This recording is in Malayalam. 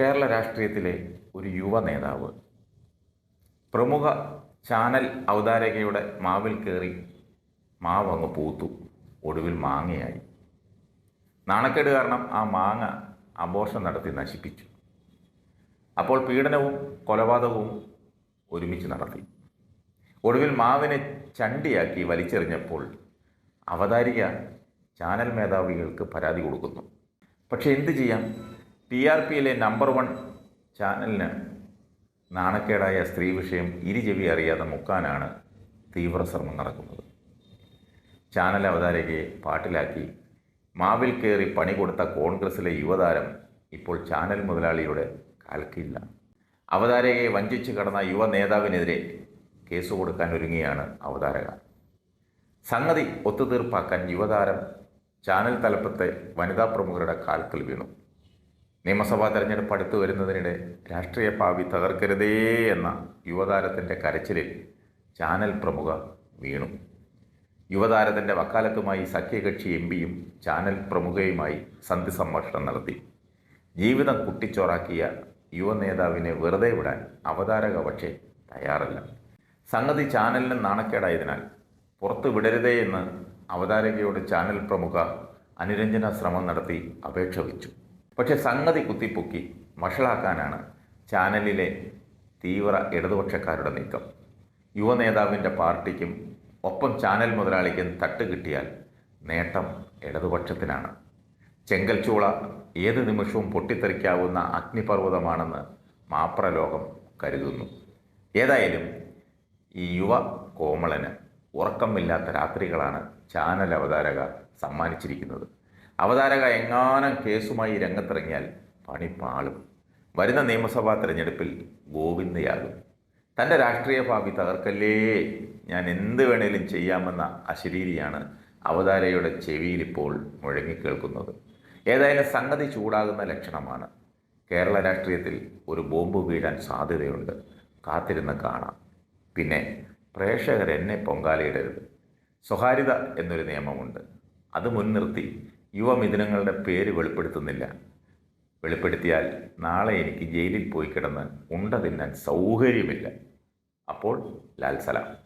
കേരള രാഷ്ട്രീയത്തിലെ ഒരു യുവ നേതാവ്. പ്രമുഖ ചാനൽ അവതാരകയുടെ മാവിൽ കയറി മാവ് അങ്ങ് പൂത്തു. ഒടുവിൽ മാങ്ങയായി. നാണക്കേട് കാരണം ആ മാങ്ങ അബോഷം നടത്തി നശിപ്പിച്ചു. അപ്പോൾ പീഡനവും കൊലപാതകവും ഒരുമിച്ച് നടത്തി. ഒടുവിൽ മാവിനെ ചണ്ടിയാക്കി വലിച്ചെറിഞ്ഞപ്പോൾ അവതാരിക ചാനൽ മേധാവികൾക്ക് പരാതി കൊടുക്കുന്നു. പക്ഷെ എന്ത് ചെയ്യാം? ടി ആർ പിയിലെ നമ്പർ വൺ ചാനലിന് നാണക്കേടായ സ്ത്രീ വിഷയം ഇരുചെവി അറിയാതെ മുക്കാനാണ് തീവ്ര ശ്രമം നടക്കുന്നത്. ചാനൽ അവതാരകയെ പാട്ടിലാക്കി മാവിൽ കയറി പണി കൊടുത്ത കോൺഗ്രസിലെ യുവതാരം ഇപ്പോൾ ചാനൽ മുതലാളിയുടെ കാൽക്കില്ല അവതാരകയെ വഞ്ചിച്ച് കടന്ന യുവ നേതാവിനെതിരെ കേസ് കൊടുക്കാൻ ഒരുങ്ങിയാണ് അവതാരക സംഗതി ഒത്തുതീർപ്പാക്കാൻ യുവതാരം ചാനൽ തലപ്പത്തെ വനിതാ പ്രമുഖരുടെ കാൽക്കൽ വീണു. നിയമസഭാ തെരഞ്ഞെടുപ്പ് അടുത്തു വരുന്നതിനിടെ രാഷ്ട്രീയ ഭാവി തകർക്കരുതേ എന്ന യുവതാരത്തിന്റെ കരച്ചിലിൽ ചാനൽ പ്രമുഖ വീണു. യുവതാരത്തിന്റെ വക്കാലത്തുമായി സഖ്യകക്ഷി എം പിയും ചാനൽ പ്രമുഖയുമായി സന്ധി സംഭാഷണം നടത്തി. ജീവിതം കുട്ടിച്ചോറാക്കിയ യുവ നേതാവിനെ വെറുതെ വിടാൻ അവതാരക പക്ഷേ തയ്യാറല്ല. സംഗതി ചാനലിന് നാണക്കേടായതിനാൽ പുറത്തു വിടരുതേ എന്ന് അവതാരകയോട് ചാനൽ പ്രമുഖ അനുരഞ്ജന ശ്രമം നടത്തി അപേക്ഷ വച്ചു. പക്ഷേ സംഗതി കുത്തിപ്പൊക്കി വഷളാക്കാനാണ് ചാനലിലെ തീവ്ര ഇടതുപക്ഷക്കാരുടെ നീക്കം. യുവ നേതാവിന്റെ പാർട്ടിക്കും ഒപ്പം ചാനൽ മുതലാളിക്കും തട്ട് കിട്ടിയാൽ നേട്ടം ഇടതുപക്ഷത്തിനാണ്. ചെങ്കൽച്ചൂള ഏത് നിമിഷവും പൊട്ടിത്തെറിക്കാവുന്ന അഗ്നിപർവതമാണെന്ന് മാപ്രലോകം കരുതുന്നു. ഏതായാലും ഈ യുവ കോമളന് ഉറക്കമില്ലാത്ത രാത്രികളാണ് ചാനൽ അവതാരക സമ്മാനിച്ചിരിക്കുന്നത്. അവതാരക എങ്ങാനും കേസുമായി രംഗത്തിറങ്ങിയാൽ പണിപ്പാളും വരുന്ന നിയമസഭാ തെരഞ്ഞെടുപ്പിൽ ഗോവിന്ദയാകും. തന്റെ രാഷ്ട്രീയ ഭാവി തകർക്കല്ലേ? ഞാൻ എന്ത് വേണേലും ചെയ്യാമെന്ന അശരീരിയാണ് അവതാരയുടെ ചെവിയിൽ ഇപ്പോൾ മുഴങ്ങിക്കേൾക്കുന്നത്. ഏതായാലും സംഗതി ചൂടാകുന്ന ലക്ഷണമാണ്. കേരള രാഷ്ട്രീയത്തിൽ ഒരു ബോംബ് വീഴാൻ സാധ്യതയുണ്ട്. കാത്തിരുന്ന് കാണാം. പിന്നെ പ്രേക്ഷകർ എന്നെ പൊങ്കാലയിടരുത്. സ്വകാര്യത എന്നൊരു നിയമമുണ്ട്. അത് മുൻനിർത്തി യുവമിഥുനങ്ങളുടെ പേര് വെളിപ്പെടുത്തുന്നില്ല. വെളിപ്പെടുത്തിയാൽ നാളെ എനിക്ക് ജയിലിൽ പോയി കിടന്ന് ഉണ്ട തിന്നാൻ സൗകര്യമില്ല. അപ്പോൾ ലാൽ സലാം.